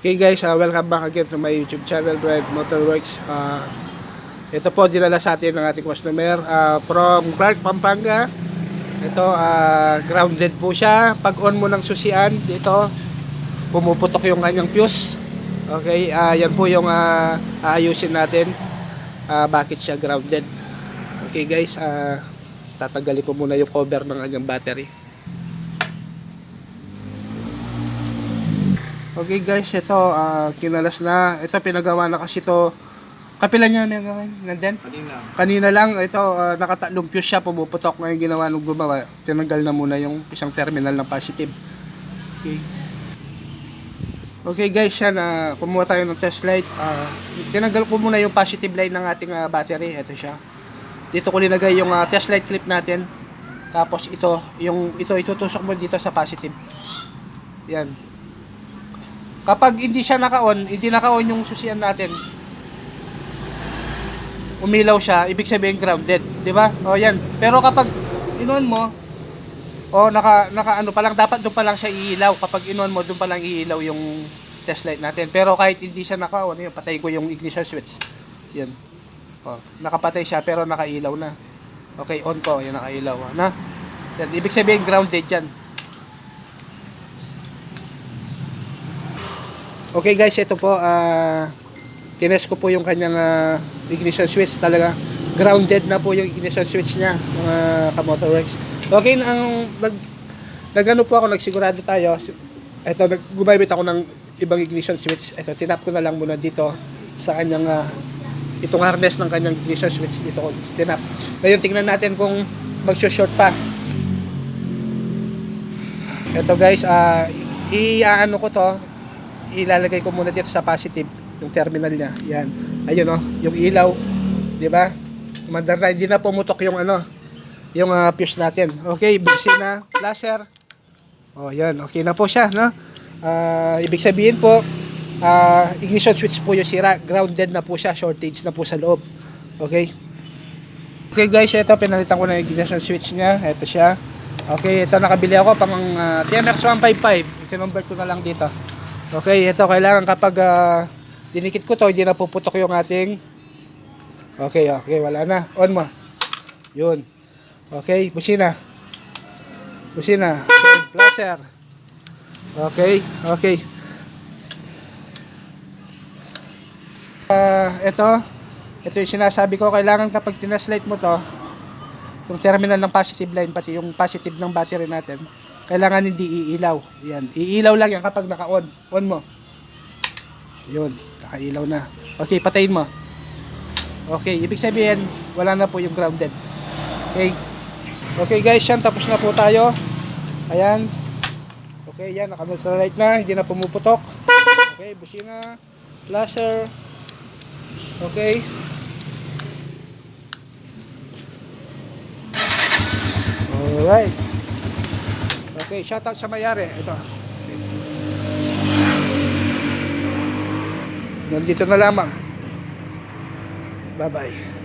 Okay guys, uh, welcome back again to my YouTube channel, Bright Motorworks. Uh, ito po, dinala sa atin ng ating customer uh, from Clark, Pampanga. Ito, uh, grounded po siya. Pag on mo ng susian, dito, pumuputok yung kanyang fuse. Okay, uh, yan po yung uh, aayusin natin. Uh, bakit siya grounded. Okay guys, uh, tatanggalin ko muna yung cover ng kanyang battery. Okay guys, ito ah, kinalas na. Ito pinagawa na kasi ito. Kapila niya may gawin. Nandyan? Kanina. Kanina lang, ito uh, nakatatlong fuse siya, pumuputok. Ngayon ginawa nung gumawa, tinanggal na muna yung isang terminal ng positive. Okay. Okay guys, yan, uh, kumuha tayo ng test light. Ah, tinanggal ko muna yung positive line ng ating ah, battery. Ito siya. Dito ko linagay yung ah, test light clip natin. Tapos ito, yung ito itutusok mo dito sa positive. Yan. Kapag hindi siya naka-on, hindi naka-on yung susian natin, umilaw siya, ibig sabihin grounded, 'di ba? O yan. Pero kapag inon mo, o naka naka ano pa lang dapat doon pa lang siya iilaw. Kapag inon mo doon pa lang iilaw yung test light natin. Pero kahit hindi siya naka-on, yun, patay ko yung ignition switch. Yan. O, nakapatay siya pero nakailaw na. Okay, on ko, yan nakailaw, na. Yan, ibig sabihin grounded 'yan. Okay guys, ito po, ah, tines ko po yung kanyang ah, ignition switch talaga. Grounded na po yung ignition switch niya, mga ka-motorworks. Okay, ang nag, nagano po ako, nagsigurado tayo. Ito, nag, gumamit ako ng ibang ignition switch. Ito, tinap ko na lang muna dito sa kanyang, ah, itong harness ng kanyang ignition switch dito ko tinap. Ngayon, tingnan natin kung mag-short pa. Ito guys, ah, i-ano ko to, ilalagay ko muna dito sa positive yung terminal niya. Yan. Ayun oh, yung ilaw, 'di ba? Mandar hindi na pumutok yung ano, yung ah, fuse natin. Okay, buksin na, flasher. Oh, yan. Okay na po siya, no? Ah, ibig sabihin po, ah, ignition switch po yung sira. Grounded na po siya, shortage na po sa loob. Okay? Okay guys, ito pinalitan ko na yung ignition switch niya. Ito siya. Okay, ito nakabili ako pang uh, TMX 155. Kinonvert ko na lang dito. Okay, ito kailangan kapag ah, dinikit ko to, hindi na puputok yung ating Okay, okay, wala na. On mo. Yun. Okay, busina. Busina. Okay, flasher. Okay, okay. Ah, ito. Ito yung sinasabi ko, kailangan kapag tinaslight mo to, yung terminal ng positive line, pati yung positive ng battery natin, kailangan hindi iilaw. Yan. Iilaw lang yan kapag naka-on. On mo. Yun. Nakailaw na. Okay, patayin mo. Okay, ibig sabihin, wala na po yung grounded. Okay. Okay guys, yan. Tapos na po tayo. Ayan. Okay, yan. Naka-neutralize na. Hindi na pumuputok. Okay, busina. Flasher. Okay. Alright. Okay, shoutout sa mayari. Ito. Nandito na lamang. Bye-bye.